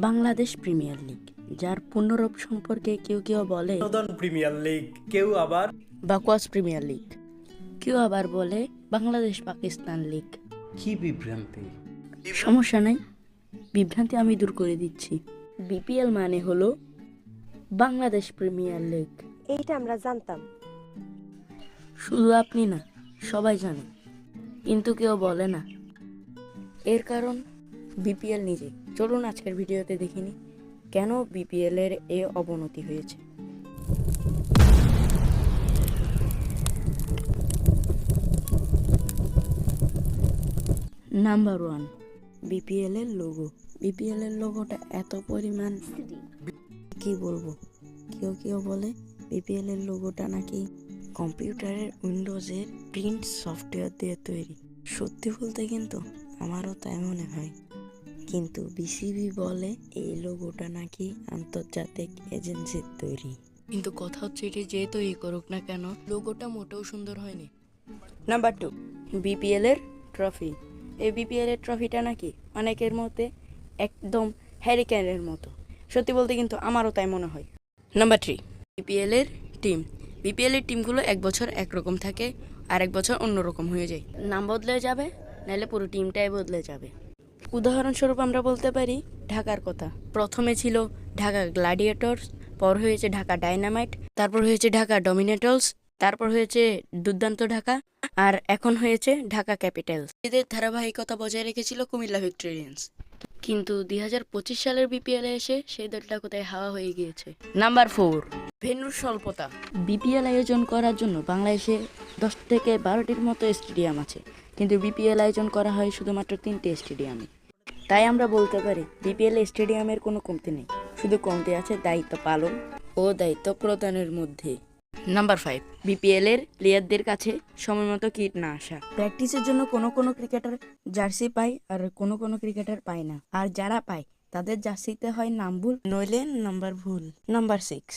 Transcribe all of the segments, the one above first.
Bangladesh premier league যার পুনরূপ সম্পর্কে কেউ কেউ বলে প্রিমিয়ার লিগ কেউ আবার বাকওয়াস প্রিমিয়ার লিগ। কেউ আবার বলে বাংলাদেশ পাকিস্তান লিগ। কি বিভ্রান্তি? সমস্যা নাই। বিভ্রান্তি আমি দূর করে দিচ্ছি। বিপিএল মানে হলো বাংলাদেশ প্রিমিয়ার লিগ। এইটা আমরা জানতাম। শুধু আপনি না সবাই জানে। কিন্তু কেউ বলে না। এর কারণ বিপিএল নিজে। চলুন আজকের ভিডিওতে দেখিনি কেন বিপিএল এর এ অবনতি হয়েছে। নাম্বার ওয়ান বিপিএল এর লোগো বিপিএল এর লোগোটা এত পরিমাণ কি বলব? কেউ কেউ বলে বিপিএল এর লোগোটা নাকি কম্পিউটারের উইন্ডোজের প্রিন্ট সফটওয়্যার দিয়ে তৈরি। সত্যি বলতে কিন্তু আমারও তাই মনে হয়। কিন্তু বিসিবি বলে এই লোগোটা নাকি আন্তর্জাতিক এজেন্সির তৈরি। কিন্তু কথা হচ্ছে এটি যে তৈরি করুক না কেন লোগোটা মোটেও সুন্দর হয়নি। নাম্বার টু বিপিএল এর ট্রফি এই বিপিএল এর ট্রফিটা নাকি অনেকের মতে একদম হ্যারিকেনের মতো। সত্যি বলতে কিন্তু আমারও তাই মনে হয়। নাম্বার থ্রি বিপিএল এর টিম বিপিএল এর টিমগুলো এক বছর একরকম থাকে আর এক বছর অন্যরকম হয়ে যায়। নাম বদলে যাবে নাহলে পুরো টিমটাই বদলে যাবে। উদাহরণস্বরূপ আমরা বলতে পারি, ঢাকার কথা। প্রথমে ছিল ঢাকা গ্লাডিয়েটর্স, পর হয়েছে ঢাকা ডাইনামাইট তারপর হয়েছে ঢাকা ডমিনেটলস তারপর হয়েছে দুর্দান্ত ঢাকা, আর এখন হয়েছে ঢাকা ক্যাপিটালস। এদের ধারাবাহিকতা বজায় রেখেছিল কুমিল্লা ভিক্টোরিয়ান্স। কিন্তু দুই হাজার পঁচিশ সালের বিপিএল এসে সেই দলটা কোথায় হাওয়া হয়ে গিয়েছে? Number four. ভেন্যুর স্বল্পতা। বিপিএল আয়োজন করার জন্য বাংলাদেশে দশ থেকে বারোটির মতো স্টেডিয়াম আছে। কিন্তু বিপিএল আয়োজন করা হয় শুধুমাত্র তিনটে স্টেডিয়ামে। তাই আমরা বলতে পারি বিপিএল স্টেডিয়ামের কোনো কমতি নেই। শুধু কমতি আছে দায়িত্ব পালন ও দায়িত্ব প্রদানের মধ্যে। নাম্বার ফাইভ বিপিএল এর প্লেয়ারদের কাছে সময় মতো কিট না আসা। প্র্যাকটিসের জন্য কোনো কোনো ক্রিকেটার জার্সি পায় আর কোনো কোনো ক্রিকেটার পায় না। আর যারা পায়, তাদের জার্সিতে হয় নাম ভুল, নইলে নাম্বার ভুল। Number six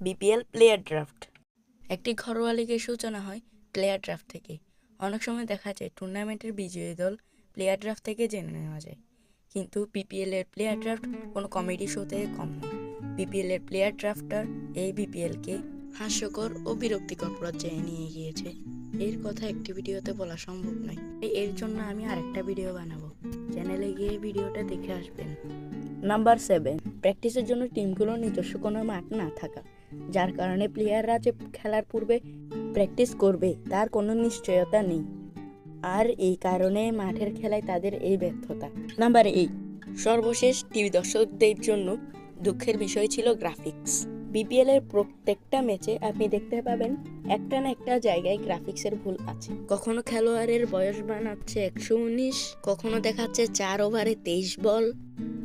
BPL player draft একটি ঘরোয়া লিগের সূচনা হয় প্লেয়ার ড্রাফট থেকে। অনেক সময় দেখা যায় টুর্নামেন্টের বিজয়ী দল প্লেয়ার ড্রাফট থেকে জেনে নেওয়া যায়। কিন্তু বিপিএল এর প্লেয়ার ড্রাফট কোনো কমেডি শো থেকে কম নয় বিপিএল এর প্লেয়ার ড্রাফটার এই বিপিএল কে হাস্যকর ও বিরক্তিকর পর্যায়ে নিয়ে গিয়েছে। এর কথা একটি ভিডিওতে বলা সম্ভব নয়। এর জন্য আমি আরেকটা ভিডিও বানাবো। চ্যানেলে গিয়ে ভিডিওটা দেখে আসবেন। নাম্বার সেভেন, প্র্যাকটিসের জন্য টিমগুলোর নিজস্ব কোনো মাঠ না থাকা। যার কারণে প্লেয়াররা যে খেলার পূর্বে প্র্যাকটিস করবে, তার কোনো নিশ্চয়তা নেই। আর এই কারণে মাঠের খেলায় তাদের এই ব্যর্থতা। নাম্বার এইট সর্বশেষ টিভি দর্শকদের জন্য দুঃখের বিষয় ছিল গ্রাফিক্স বিপিএল এর প্রত্যেকটা ম্যাচে আপনি দেখতে পাবেন একটা না একটা জায়গায় গ্রাফিক্সের ভুল আছে। কখনো খেলোয়াড়ের বয়স বানাচ্ছে একশো উনিশ, কখনো দেখাচ্ছে চার ওভারে তেইশ বল,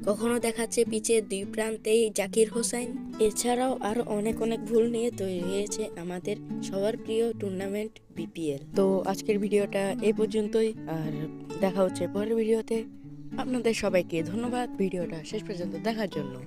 কখনো দেখাচ্ছে পিচের দুই প্রান্তেই জাকির হোসেন এছাড়াও আরও অনেক অনেক ভুল নিয়ে তৈরি হয়েছে আমাদের সবার প্রিয় টুর্নামেন্ট বিপিএল তো আজকের ভিডিওটা এ পর্যন্তই, আর দেখা হচ্ছে পরের ভিডিওতে। আপনাদের সবাইকে ধন্যবাদ, ভিডিওটা শেষ পর্যন্ত দেখার জন্য।